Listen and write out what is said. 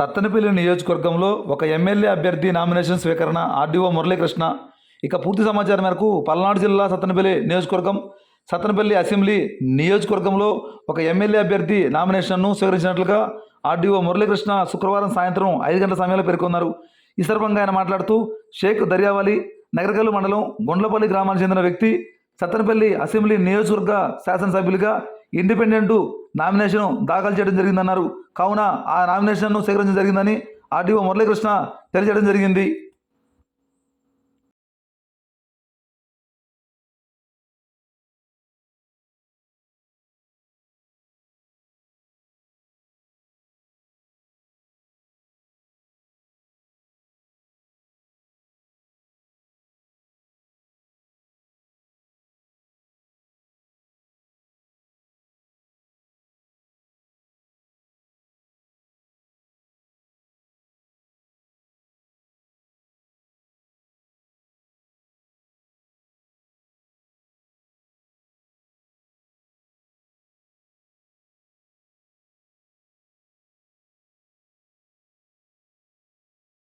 సత్తెనపల్లి నియోజకవర్గంలో ఒక ఎమ్మెల్యే అభ్యర్థి నామినేషన్ స్వీకరణ ఆర్డీఓ మురళీకృష్ణ. ఇక పూర్తి సమాచారం మేరకు పల్నాడు జిల్లా సత్తెనపల్లి నియోజకవర్గం సత్తెనపల్లి అసెంబ్లీ నియోజకవర్గంలో ఒక ఎమ్మెల్యే అభ్యర్థి నామినేషన్ను స్వీకరించినట్లుగా ఆర్డీఓ మురళీకృష్ణ శుక్రవారం సాయంత్రం ఐదు గంటల సమయంలో పేర్కొన్నారు. ఈ సందర్భంగా ఆయన మాట్లాడుతూ షేక్ దర్యావాలి నగరకల్లు మండలం గుండ్లపల్లి గ్రామానికి చెందిన వ్యక్తి సత్తెనపల్లి అసెంబ్లీ నియోజకవర్గ శాసనసభ్యులుగా ఇండిపెండెంట్ నామినేషన్ దాఖలు చేయడం జరిగిందన్నారు. కావున ఆ నామినేషన్ను స్వీకరించడం జరిగిందని ఆర్డీఓ మురళీకృష్ణ తెలియజేయడం జరిగింది.